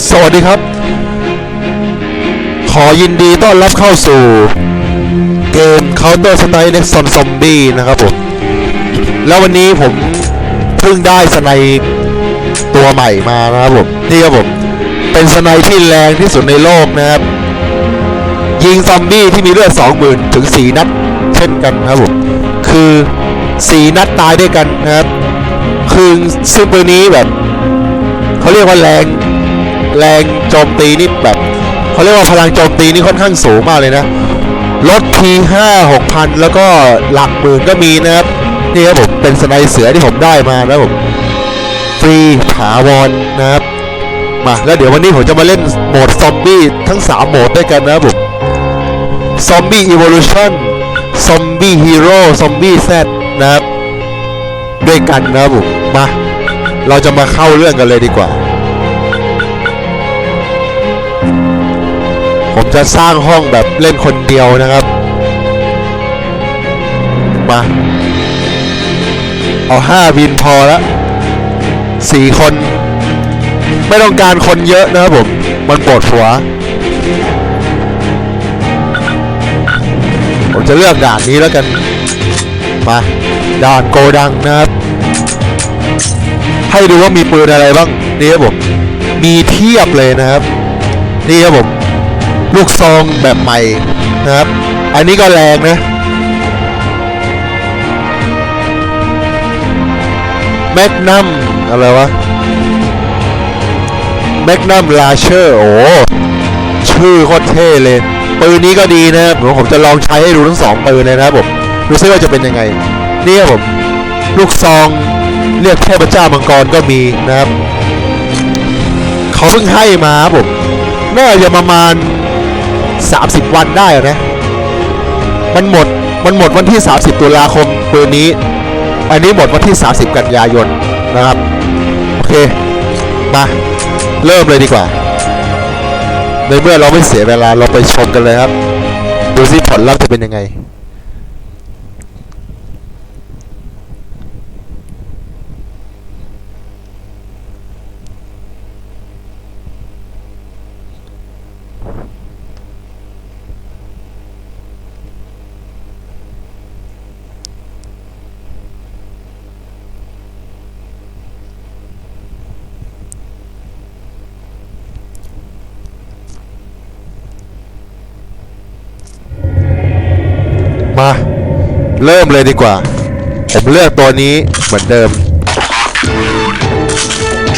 สวัสดีครับ ขอยินดีต้อนรับเข้าสู่ เกม Counter Strike Next Zombie นะครับผม แล้ววันนี้ผมเพิ่งได้สไนตัวใหม่มานะครับผม นี่ครับผม เป็นสไนที่แรงที่สุดในโลกนะครับ ยิงซอมบี้ที่มีเลือด20,000 ถึง 4 นัด เช่นกันครับผม คือ 4 นัดตายด้วยกันนะครับ คือซึ่งปืนนี้แบบเขาเรียกว่าแรง แรงโจมตีนี่แบบเขาเรียกว่าพลังโจมตีนี่ค่อนข้างสูงมากเลยนะลดทีห้าหกพันแล้วก็หลักหมื่นก็มีนะครับ นี่ครับผมเป็นสไนเสือที่ผมได้มานะผมฟรีถาวรนะครับมาแล้วเดี๋ยววันนี้ผมจะมาเล่นโหมดซอมบี้ทั้ง 3 โหมดด้วยกันนะครับผมซอมบี้อี o ว u ชั่นซอมบี้ฮีโร่ซอมบี้แซดนะครับ ด้วยกันนะครับผมมา เราจะมาเข้าเรื่องกันเลยดีกว่า ผมจะสร้างห้องแบบเล่นคนเดียวนะครับ มา เอาห้าวินพอแล้วสี่คน ไม่ต้องการคนเยอะนะครับผม มันปวดหัว ผมจะเลือกด่านนี้แล้วกัน มา ด่านโกดังนะครับ ให้ดูว่ามีปืนอะไรบ้าง นี่ครับผม มีเทียบเลยนะครับ นี่ครับผม ลูกซองแบบใหม่นะครับ อันนี้ก็แรงนะ แมกนัมอะไรวะ แมกนัมลาเชอร์โอ้ชื่อโคตรเท่เลย ปืนนี้ก็ดีนะครับผมจะลองใช้ให้ดูทั้งสองปืนเลยนะครับผมดูซิว่าจะเป็นยังไง นี่ครับผม ลูกซองเรียกเทพเจ้ามังกรก็มีนะครับ เขาเพิ่งให้มาครับผมน่าจะประมาณ 30 วันได้อะนะ มันหมด มันหมดวันที่ 30 ตุลาคมปืนนี้ อันนี้หมดวันที่ 30 กันยายนนะครับ โอเค มา เริ่มเลยดีกว่า ในเมื่อเราไม่เสียเวลาเราไปชมกันเลยครับ ดูซิผลลัพธ์จะเป็นยังไง มาเริ่มเลยดีกว่า ผมเลือกตัวนี้เหมือนเดิม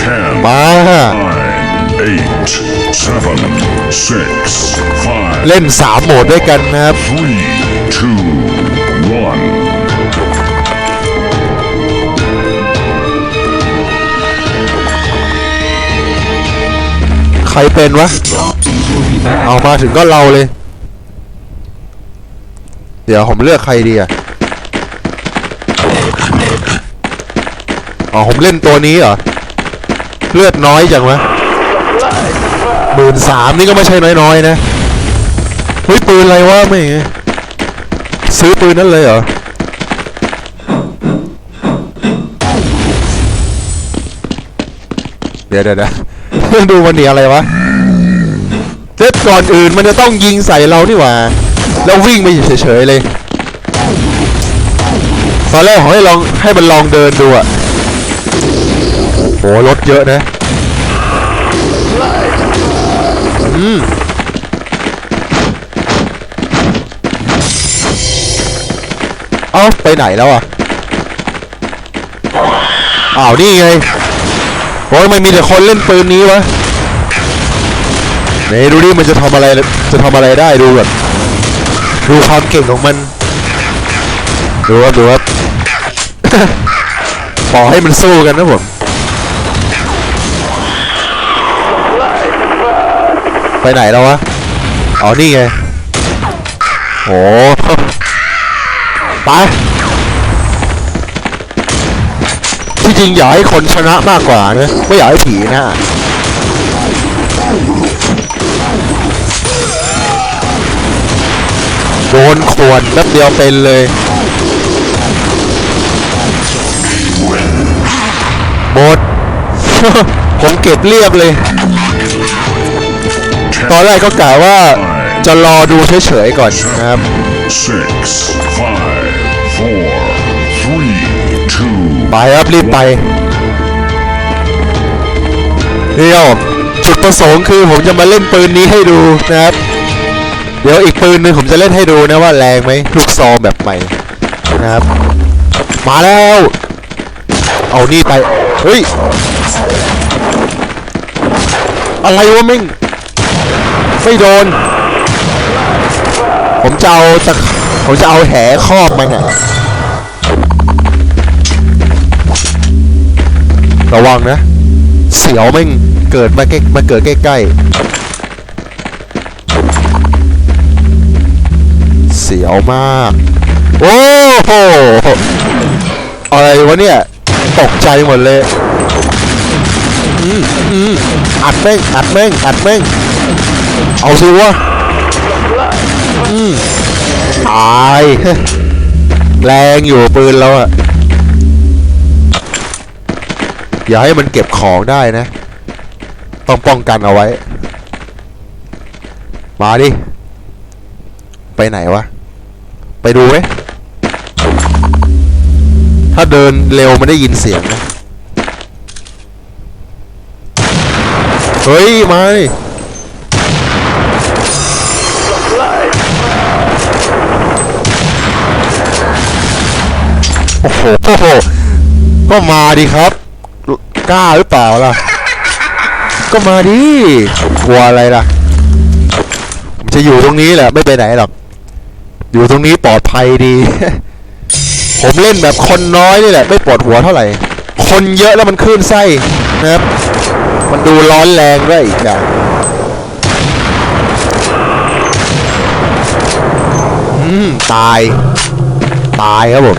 Ten, มา nine, eight, seven, six, five, เล่น 3 โหมดด้วยกันนะครับ three, two, one. ใครเป็นวะ เอามาถึงก็เราเลย เดี๋ยวผมเลือกใครดีอะอ๋อผมเล่นตัวนี้เหรอ เลือดน้อยจังวะหมื่นสามนี่ก็ไม่ใช่น้อยๆนะเฮ้ยปืนอะไรวะไม่ซื้อปืนนั้นเลยเหรอเดี๋ยวเดี๋ยวเดี๋ยวดูมันหนีอะไรวะเจ็ดก่อนอื่นมันจะต้องยิงใส่เรานี่หว่า แล้ววิ่งไปเฉยๆเลย ตอนแรกผมให้ลองให้มันลองเดินดูอะโหรถเยอะนะ อืมเอ้าไปไหนแล้วอะ อ้าว นี่ไงโอ้ยมันมีแต่คนเล่นปืนนี้วะไหนดูดิมันจะทำอะไร จะทำอะไรได้ดูแบบ ดูความเก่งของมันดูครับดูครับปล่อยให้มันสู้กันนะผมไปไหนแล้ววะอ๋อนี่ไงโอ้ไปที่จริงอยากให้คนชนะมากกว่านะไม่อยากให้ผีนะ โดนขวนแป๊บเดียวเป็นเลยหมดผมเก็บเรียบเลย ตอนแรกก็กะว่าจะรอดูเฉยๆก่อนนะครับ ไปครับรีบไปเดี๋ยวจุดประสงค์คือผมจะมาเล่นปืนนี้ให้ดูนะครับ เดี๋ยวอีกปืนหนึ่งผมจะเล่นให้ดูนะว่าแรงไหมลูกซองแบบใหม่นะครับ มาแล้ว เอานี่ไป เฮ้ย อะไรวะมิ่งไม่โดน ผมจะเอาตะผมจะเอาแหครอบมันอะระวังนะ เสียวแม่งเกิดมาใกล้มาเกิดใกล้ๆ เสียวมาก โอ้โห อะไรวะเนี่ย ตกใจหมดเลย อืมอืมอัดแม่ง อัดแม่ง อัดแม่ง เอาสิวะ อืมตาย แรงอยู่ปืนเราอะอย่าให้มันเก็บของได้นะ ต้องป้องกันเอาไว้ มาดิ ไปไหนวะ ไปดูไหมถ้าเดินเร็วมันได้ยินเสียงนะเฮ้ย มาดิโอ้โห ก็มาดิครับ กล้าหรือเปล่าล่ะ ก็มาดิ กลัวอะไรล่ะ จะอยู่ตรงนี้แหละ ไม่ไปไหนหรอก อยู่ตรงนี้ปลอดภัยดี ผมเล่นแบบคนน้อยนี่แหละ ไม่ปวดหัวเท่าไหร่ คนเยอะแล้วมันคลื่นไส้นะครับ มันดูร้อนแรงด้วยอีกอย่างอืม ตาย ตายครับผม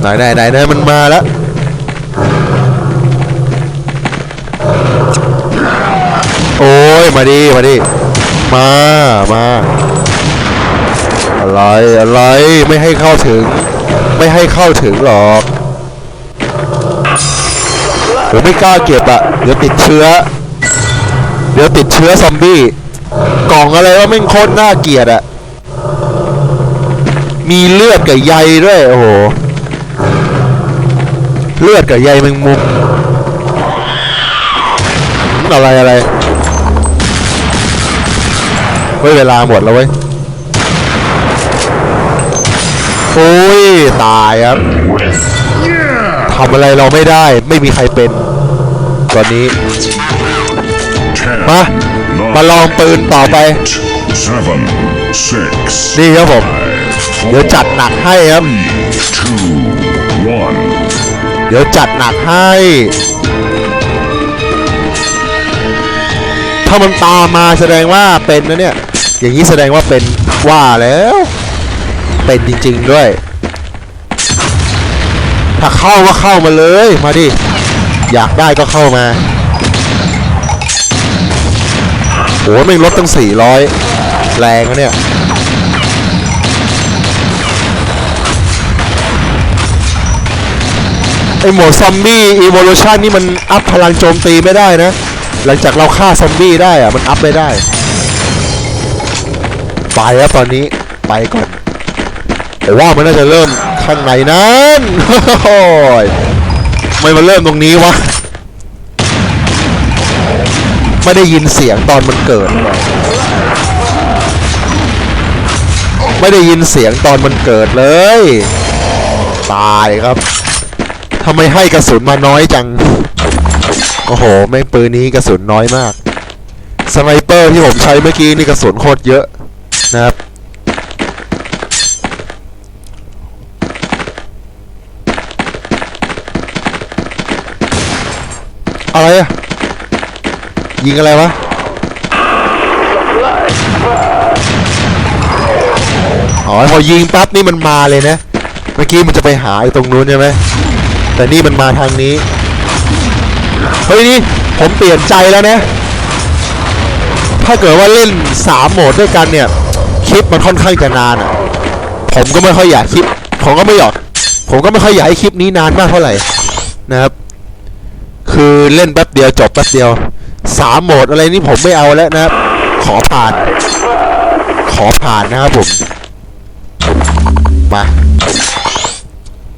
ไหนไหนไหนไหนมันมาแล้ว โอ้ย มาดิมาดิมา มา อะไร อะไร ไม่ให้เข้าถึง ไม่ให้เข้าถึงหรอกผมไม่กล้าเก็บอะเดี๋ยวติดเชื้อ เดี๋ยวติดเชื้อซอมบี้ กล่องอะไรว่าไม่โคตรน่าเกลียดอะมีเลือดกับใยด้วย โอ้โห เลือดกับใยแมงมุมอะไรอะไร ฮ้ยเวลาหมดแล้วเว้ยโอ้ยตายครับทำอะไรเราไม่ได้ไม่มีใครเป็น ตอนนี้ มา มาลองปืนต่อไป นี่ครับผม เดี๋ยวจัดหนักให้ครับ เดี๋ยวจัดหนักให้ ถ้ามันตามมาแสดงว่าเป็นนะเนี่ย อย่างนี้แสดงว่าเป็นว่าแล้ว เป็นจริง ๆ ด้วย ถ้าเข้าก็เข้ามาเลย มาดิ อยากได้ก็เข้ามาโอ้ยไม่งลดตั้ง 400 แรงนะเนี่ย ไอหมดซอมบี้อีโวลูชันนี่มันอัพพลังโจมตีไม่ได้นะ หลังจากเราฆ่าซอมบี้ได้อะมันอัพไม่ได้ ไปแล้วตอนนี้ไปก่อนแต่ว่ามันน่าจะเริ่มข้างในนั้นโอ้ยไม่มาเริ่มตรงนี้วะไม่ได้ยินเสียงตอนมันเกิด ไม่ได้ยินเสียงตอนมันเกิดเลย ตายครับทำไมให้กระสุนมาน้อยจัง โอ้โห แม่งปืนนี้กระสุนน้อยมาก สไนเปอร์ที่ผมใช้เมื่อกี้นี่กระสุนโคตรเยอะ นะครับอะไรอะยิงอะไรวะอ๋อพอยิงปั๊บนี่มันมาเลยนะ เมื่อกี้มันจะไปหาไอ้ตรงนู้นใช่ไหมแต่นี่มันมาทางนี้ เฮ้ยนี่ผมเปลี่ยนใจแล้วนะ ถ้าเกิดว่าเล่นสามโหมดด้วยกันเนี่ย ลิปมันค่อนข้างจะนานอะ ผมก็ไม่ค่อยอยากคลิป ผมก็ไม่อยากผมผมก็ไม่ค่อยอยากให้คลิปนี้นานมากเท่าไหร่นะครับ คือเล่นแป๊บเดียวจบแป๊บเดียวสามโหมดอะไรนี่ผมไม่เอาแล้วนะครับ ขอผ่าน ขอผ่านนะครับผมมา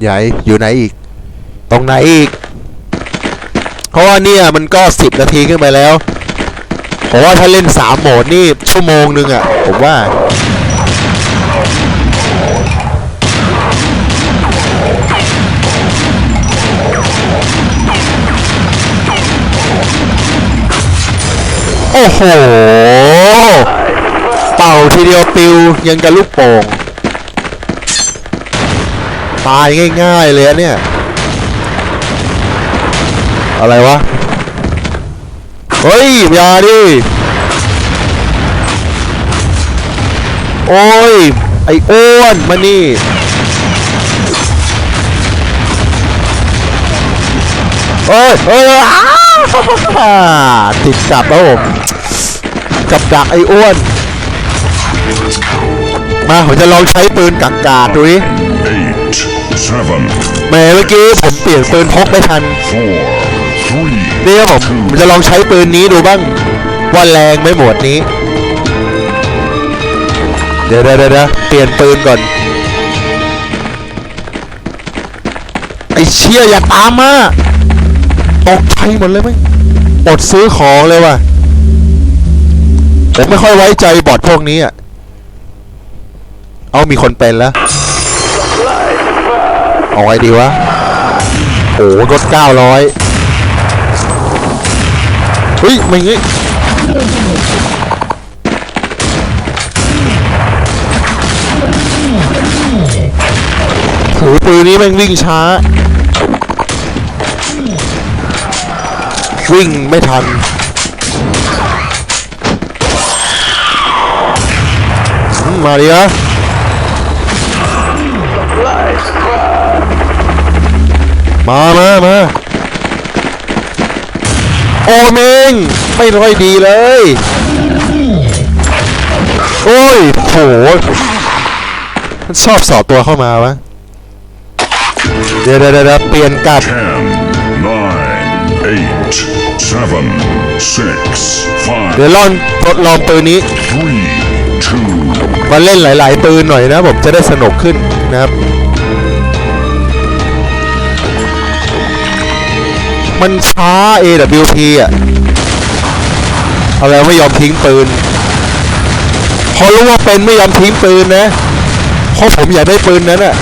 ใหญ่อยู่ไหนอีก ตรงไหนอีก เพราะว่าเนี่ยมันก็สิบนาทีขึ้นไปแล้ว ผมว่าถ้าเล่นสามโหมดนี่ชั่วโมงหนึ่งอะผมว่าโอ้โห เป่าทีเดียวปิวยังกับลูกโป่ง ตายง่ายๆเลยเนี่ย อะไรวะ เฮ้ยอย่าดิ โอ้ย ไอ้อ้วนมานี่ เอ้ยเอ้ยอ้าวติดกับแล้วผมกับดักไอ้อ้วน มาผมจะลองใช้ปืนกักกาดดูดิ eight, seven, แหมเมื่อกี้ผมเปลี่ยนปืนพกไม่ทัน four, three, นี่ครับผมจะลองใช้ปืนนี้ดูบ้างว่าแรงไหมหมวดนี้ เดี๋ยวเดี๋ยวเดี๋ยวเปลี่ยนปืนก่อนไอ้เชี่ยอย่าตามมาตกใจหมดเลยมั้งอดซื้อของเลยว่ะผมไม่ค่อยไว้ใจบอทพวกนี้อะ เอามีคนเป็นแล้ว เอาไว้ดีวะโอ้รถเก้าร้อย เฮ้ยไม่งี้โหปืนนี้แม่งวิ่งช้า วิ่งไม่ทันมาดิฮะมามามา โอเมงไม่ค่อยดีเลย โอ้ยโหมันชอบสอบตัวเข้ามาวะเดี๋ยวเดี๋ยวเดี๋ยวเปลี่ยนกลับ ten, nine, eight, seven, six, เดี๋ยว five, ลองทดลองปืนนี้ three, two, มาเล่นหลาย ๆ ปืนหน่อยนะผมจะได้สนุกขึ้นนะครับ มันช้า AWP อะอะไรไม่ยอมทิ้งปืน พอรู้ว่าเป็นไม่ยอมทิ้งปืนนะเพราะผมอยากได้ปืนนั้นอะ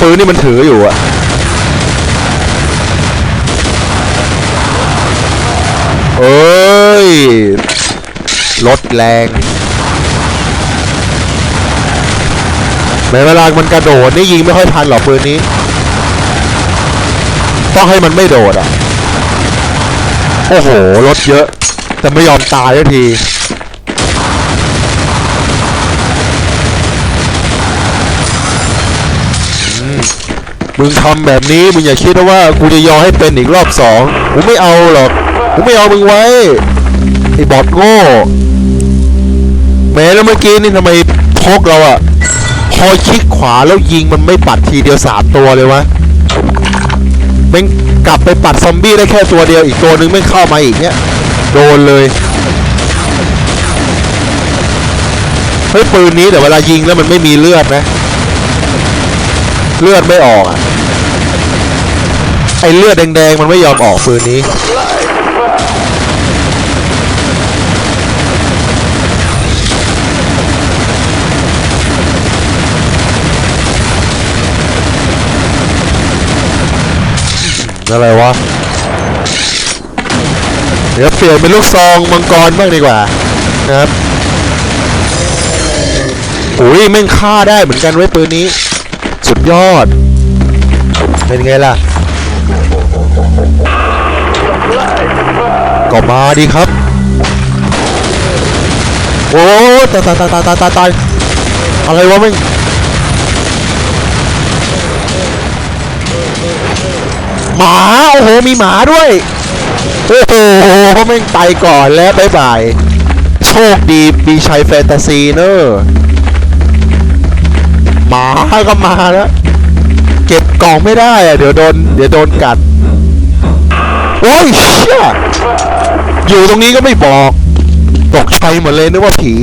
ปืนนี่มันถืออยู่อะเอ้ยรถแรงในเวลามันกระโดดนี่ยิงไม่ค่อยทันหรอกปืนนี้ ต้องให้มันไม่โดดอะ โอ้โห รถเยอะ แต่ไม่ยอมตายสักทีมึงทำแบบนี้ มึงอย่าคิดนะว่ากูจะยอมให้เป็นอีกรอบสองกูไม่เอาหรอกกูไม่เอามึงไว้ ไอ้บอทโง่แม้แล้วเมื่อกี้นี่ทำไมพกเราอะพอคลิกขวาแล้วยิงมันไม่ปัดทีเดียวสามตัวเลยวะ ม่งกลับไปปัดซอมบี้ได้แค่ตัวเดียวอีกตัวนึงไม่เข้ามาอีกเนี่ยโดนเลยเฮ้ยปืนนี้แต่เวลายิงแล้วมันไม่มีเลือดนะ เลือดไม่ออกอะไอเลือดแดงๆมันไม่ยอมออกปืนนี้ อะไรวะ เดี๋ยวเปลี่ยนเป็นลูกซองมังกรบ้างดีกว่านะครับโอ้ยแม่งฆ่าได้เหมือนกันไว้ยปืนนี้ สุดยอด เป็นไงล่ะ ก็มาดีครับ โอ้ตายตายตายตายตายตายตายอะไรวะแม่ง หมา โอ้โห มีหมาด้วย โอ้โหแม่งไปก่อนแล้วบายบาย โชคดีมีชัยแฟนตาซีเนอะหมาก็มาแล้ว เก็บกล่องไม่ได้อะเดี๋ยวโดน เดี๋ยวโดนกัด โอ้ยเชี่ยอยู่ตรงนี้ก็ไม่บอก ตกใจหมดเลยนึกว่าผี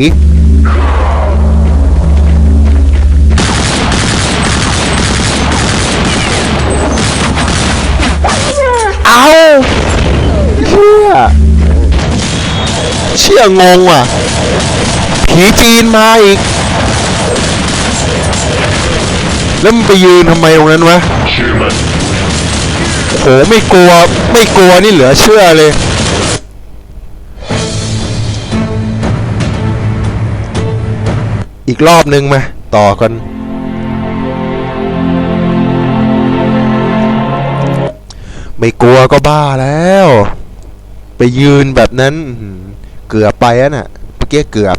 เชี่ยงงว่ะ ผีจีนมาอีก แล้วมันไปยืนทำไมตรงนั้นวะโหไม่กลัวไม่กลัวนี่เหลือเชื่อเลยอีกรอบนึงมา ต่อกัน ไม่กลัวก็บ้าแล้ว ไปยืนแบบนั้นเกือบไปอะน่ะเมื่อกี้เกือบ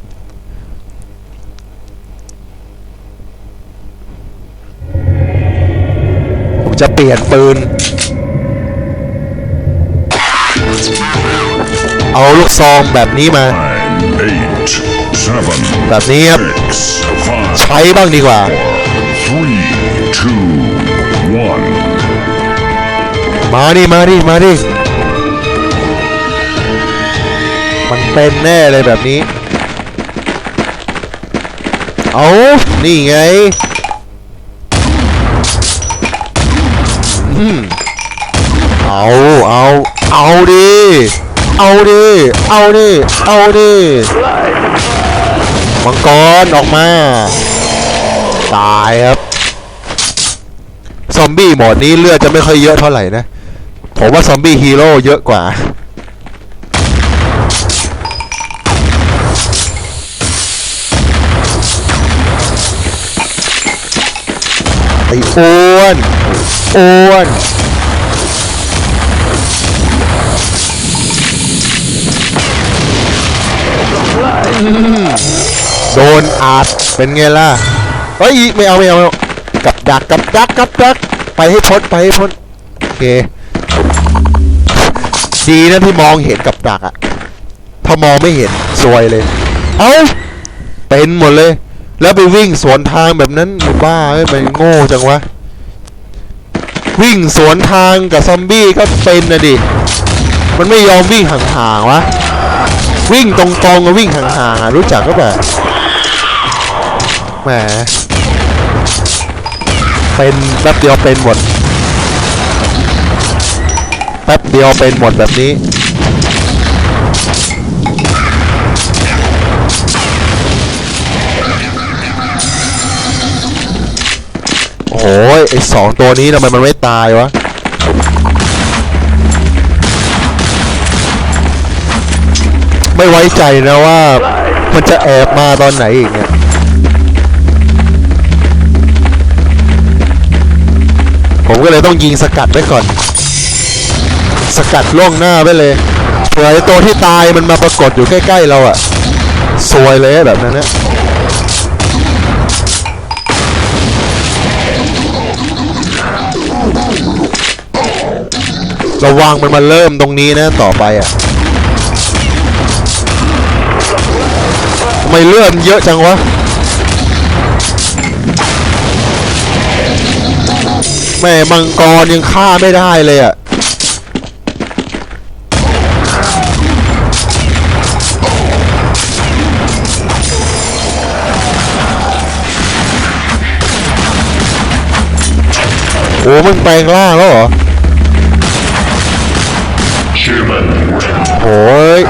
ผมจะเปลี่ยนปืน เอาลูกซองแบบนี้มา แบบนี้ครับ ใช้บ้างดีกว่า มาดิมาดิมาดิ เป็นแน่เลยแบบนี้ เอานี่ไงเอาเอาเอาดิเอาดิเอาดิเอาดิมังกรออกมา ตายครับ ซอมบี้หมดนี้เลือดจะไม่ค่อยเยอะเท่าไหร่นะ ผมว่าซอมบี้ฮีโร่เยอะกว่า ไอ้อ้วนอ้วนโดนอาดเป็นไงล่ะเฮ้ยไม่เอาไม่เอาไม่เอากับดักกับดักกับดักไปให้พ้นไปให้พ้นโอเคดีนะที่มองเห็นกับดักอะถ้ามองไม่เห็นซวยเลย เอ้าเป็นหมดเลย แล้วไปวิ่งสวนทางแบบนั้นบ้าไปโง่จังวะ วิ่งสวนทางกับซอมบี้ก็เป็นนะดิ มันไม่ยอมวิ่งห่างๆวะ วิ่งตรงๆกับวิ่งห่างๆรู้จักก็แบบแหมเป็นแป๊บเดียวเป็นหมด แป๊บเดียวเป็นหมดแบบนี้ โอ้โหไอสองตัวนี้ทำไมมันไม่ตายวะไม่ไว้ใจนะว่า มันจะแอบมาตอนไหนอีกเนี่ยผมก็เลยต้องยิงสกัดไว้ก่อน สกัดล่วงหน้าไปเลยเผื่อไอ้ตัวที่ตายมันมาปรากฏอยู่ใกล้ๆเราอะซวยเลยแบบนั้นนะ ระวังมันมาเริ่มตรงนี้นะต่อไปอะทำไมเลื่อนเยอะจังวะ แม่มังกรยังฆ่าไม่ได้เลยอะ่ะโอ้มันแปลงร่างแล้วเหรอ ย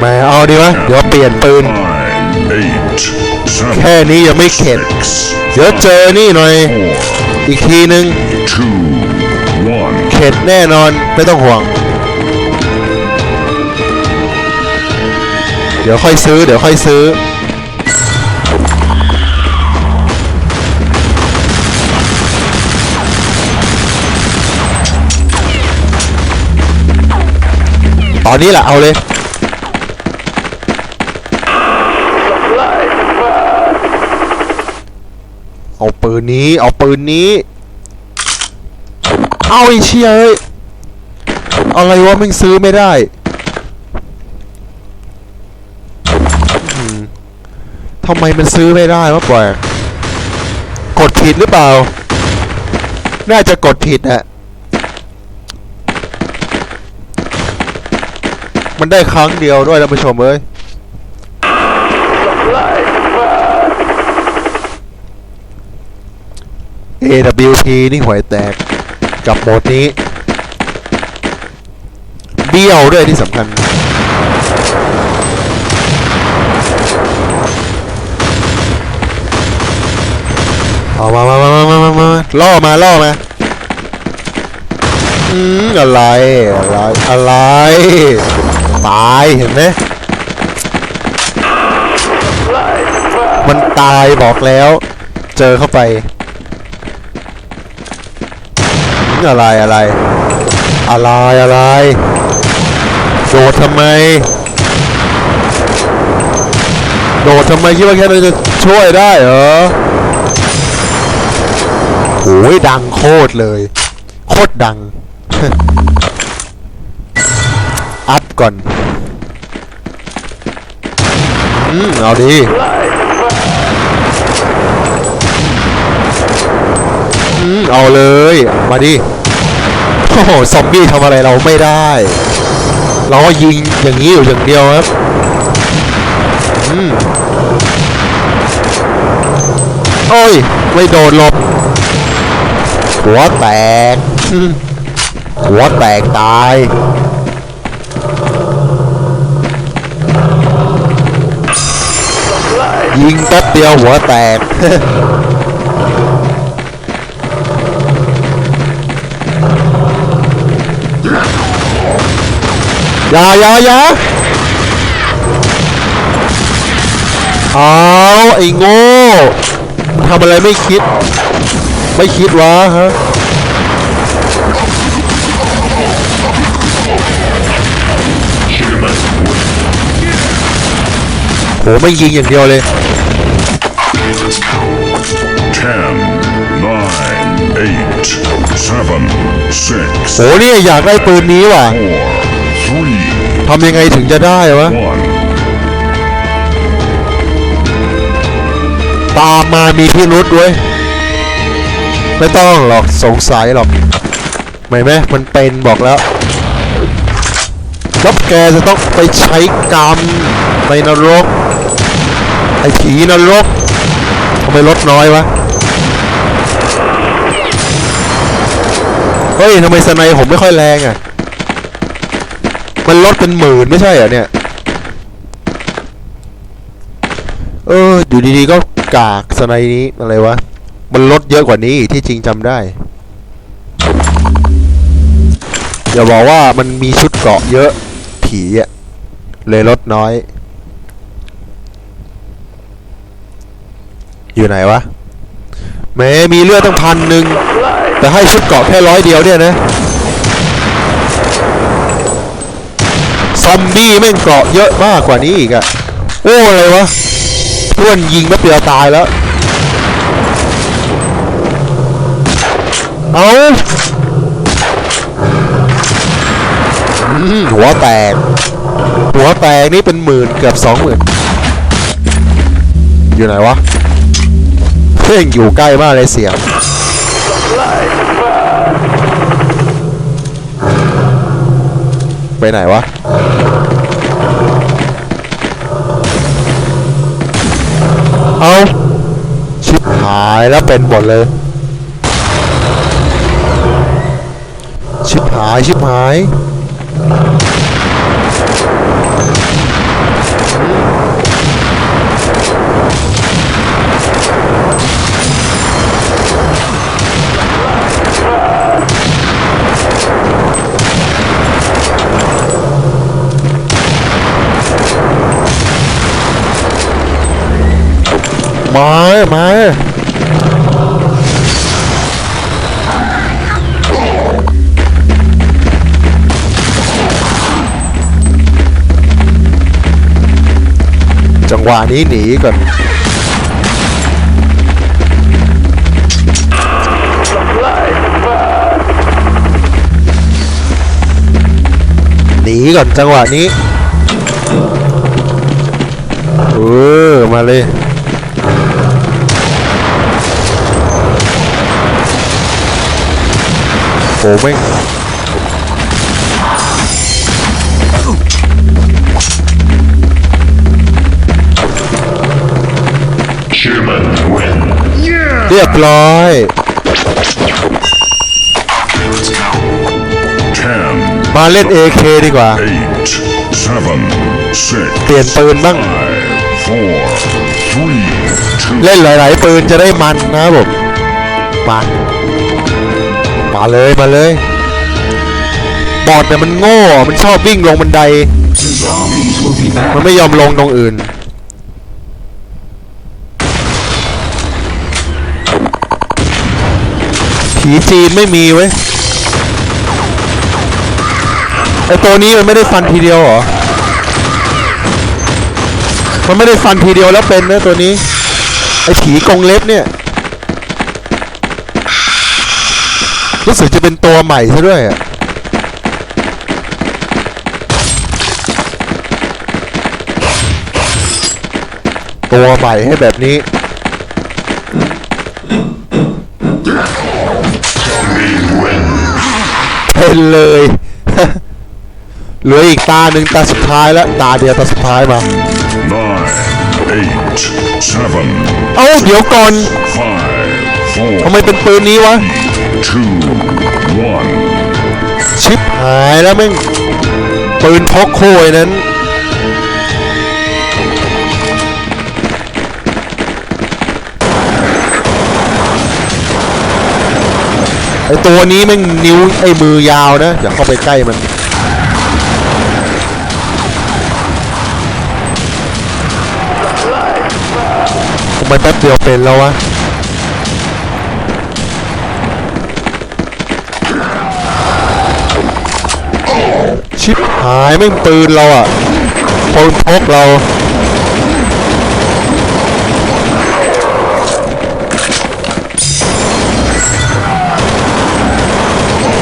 แม่เอาดีวะเดี๋ยวเปลี่ยนปืน แค่นี้ยังไม่เข็ด เดี๋ยวเจอนี่หน่อย อีกทีนึง เข็ดแน่นอนไม่ต้องห่วง เดี๋ยวค่อยซื้อ เดี๋ยวค่อยซื้อ ตอนนี้แหละเอาเลย เอาปืนนี้ เอาปืนนี้ เอาไอ้เชี่ยเอ้ยอะไรวะมึงซื้อไม่ได้ทำไมมันซื้อไม่ได้วะปล่อยกดผิดหรือเปล่า น่าจะกดผิดอะ มันได้ครั้งเดียวด้วยท่านผู้ชมเอ้ย AWP นี่หวยแตกกับโหมดนี้ เบี้ยวด้วยที่สำคัญเอามามามามามามามาล่อมา ล่อมา อืมอะไร อะไร อะไร ตายเห็นไหมมันตายบอกแล้ว เจอเข้าไปอะไรอะไร อะไรอะไรโดดทำไม โดดทำไมคิดว่าแค่นั้นจะช่วยได้เหรอโอ้ยดังโคตรเลย โคตรดัง ก่อน อืม เอาดีอืม เอาเลย มาดิ โอ้โห ซอมบี้ทำอะไรเราไม่ได้ เราก็ยิงอย่างนี้อยู่อย่างเดียวครับ อืม โอ้ย ไม่โดนหลบ หัวแตก หัวแตกตาย ยิงแป๊บเดียวหัวแตก อย่าอย่าอย่าเอาไอ้โง่ทำอะไรไม่คิด ไม่คิดวะฮะ ไม่ยิงอย่างเดียวเลย Ten, nine, eight, seven, six, โหเนี่ยอยากได้ปืนนี้ว่ะ four, three, ทำยังไงถึงจะได้วะ one. ตามมามีพิรุด้วยไม่ต้องหรอกสงสัยหรอกไม่ไหมมันเป็นบอกแล้วแล้วแกจะต้องไปใช้กรรมในนรก ไอ้ผีนรกทำไมลดน้อยวะ เฮ้ยทำไมสไนผมไม่ค่อยแรงอะ มันลดเป็นหมื่นไม่ใช่เหรอเนี่ย เออ อยู่ดีๆก็กากสไนนี้อะไรวะ มันลดเยอะกว่านี้ที่จริงจำได้ อย่าบอกว่ามันมีชุดเกราะเยอะผีอะเลยลดน้อย อยู่ไหนวะแม้มีเลือดตั้งพันหนึ่งแต่ให้ชุดเกาะแค่ร้อยเดียวเนี่ยนะซอมบี้แม่งเกาะเยอะมากกว่านี้อีกอะโอ้อะไรวะเพื่อนยิงแป๊บเดียวตายแล้วเอาหัวแตก หัวแตกนี่เป็นหมื่นเกือบสองหมื่นอยู่ไหนวะ พ่งอยู่ใกล้มากเลยเสียงไปไหนวะเอาชิบหายแล้วเป็นหมดเลย ชิบหาย ชิบหาย มามาจังหวะนี้หนีก่อนหนีก่อนจังหวะนี้ เออ มาเลย โหแม่ง Human win. เรียบร้อย Ten, มาเล่น AK ดีกว่า eight, seven, six, เปลี่ยนปืนบ้าง five, four, three, two, เล่นหลาย ๆ ปืนจะได้มันนะครับผม มา มาเลยมาเลย บอดเนี่ยมันโง่ มันชอบวิ่งลงบันได มันไม่ยอมลงตรงอื่น ผีจีนไม่มีเว้ย ไอตัวนี้มันไม่ได้ฟันทีเดียวเหรอ มันไม่ได้ฟันทีเดียวแล้วเป็นนะตัวนี้ ไอผีกรงเล็บเนี่ย รู้สึกจะเป็นตัวใหม่ซะด้วยอะตัวใหม่ให้แบบนี้ เป็นเลย เหลืออีกตาหนึ่งตาสุดท้ายแล้ว ตาเดียวตาสุดท้ายมา nine, eight, seven, เอ้าเดี๋ยวก่อน five, four, ทำไมเป็นปืนนี้วะ two, one. ชิปหายแล้วแม่งปืนพกโคยนั้น ไอตัวนี้แม่งนิ้วไอมือยาวนะ อย่าเข้าไปใกล้มันทำไมแป๊บเดียวเป็นแล้ววะ ชิปหายไม่ปืนเราอะปืนพกเรา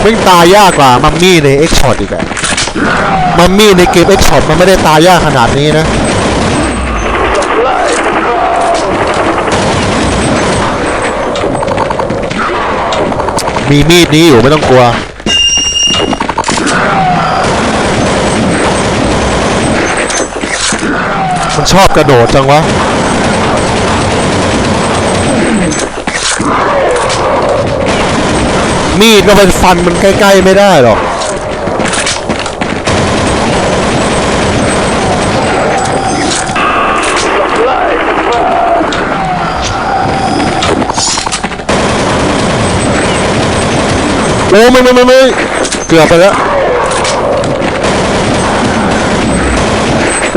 แม่งตายยากกว่ามัมมี่ใน X Shot อีกอะมัมมี่ในเกม X Shot มันไม่ได้ตายยากขนาดนี้นะมีมีดนี้อยู่ไม่ต้องกลัว มัน ชอบกระโดดจังวะ มีดก็เป็นฟันมันใกล้ ๆ ไม่ได้หรอกโอ้ไม่ไม่ไม่ไม่เกือบไปแล้ว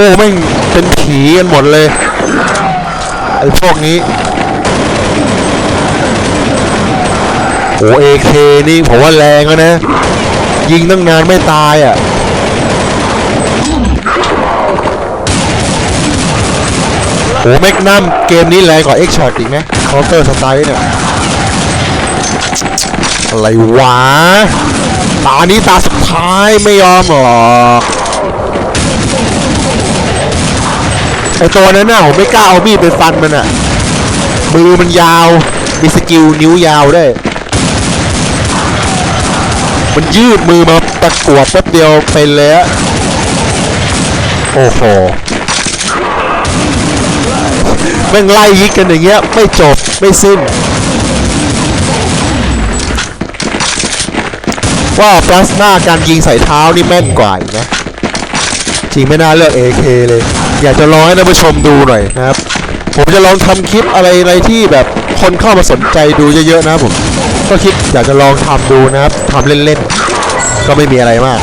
อ้แม่งเป็นผีกันหมดเลย ไอ้พวกนี้โอ้เอเคนี่ผมว่าแรงแล้วนะ ยิงตั้งนานไม่ตายอะโอ้แมกนัมเกมนี้แรงกว่า X Shot อีกไหมเคาน์เตอร์สไตล์เนี่ยอะไรวะ ตานี้ตาสุดท้ายไม่ยอมหรอก ไอตัวนั้นน่ะผมไม่กล้าเอามีดไปฟันมันอะ มือมันยาว มีสกิลนิ้วยาวได้วย มันยืดมือมาตะกวดแป๊บเดียวเป็นเลยอะโอ้โหแม่งไล่ยิงกันอย่างเงี้ย ไม่จบไม่สิ้น ว่าพลาสมาการยิงใส่เท้านี่แม่นกว่าอีกนะ จริงไม่น่าเลือก AK เลย อยากจะลองให้ท่านผู้ชมดูหน่อยนะครับ ผมจะลองทำคลิปอะไรอะไรที่แบบคนเข้ามาสนใจดูเยอะๆนะครับผมก็คิดอยากจะลองทำดูนะครับทำเล่นๆก็ไม่มีอะไรมาก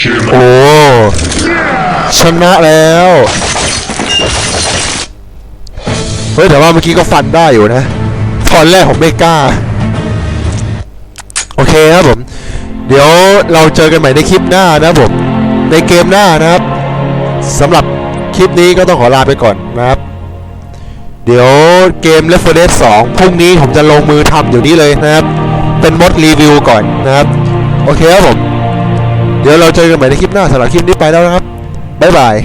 Human โอ้ชนะแล้วเฮ้ยแต่ว่าเมื่อกี้ก็ฟันได้อยู่นะตอนแรกผมไม่กล้า โอเคครับผม เดี๋ยวเราเจอกันใหม่ในคลิปหน้านะครับผม ในเกมหน้านะครับ สำหรับคลิปนี้ก็ต้องขอลาไปก่อนนะครับ เดี๋ยวเกม Left 4 Dead 2พรุ่งนี้ผมจะลงมือทำอยู่นี้เลยนะครับ เป็นมดรีวิวก่อนนะครับ โอเคครับผม เดี๋ยวเราเจอกันใหม่ในคลิปหน้าสำหรับคลิปนี้ไปแล้วนะครับ บ๊ายบาย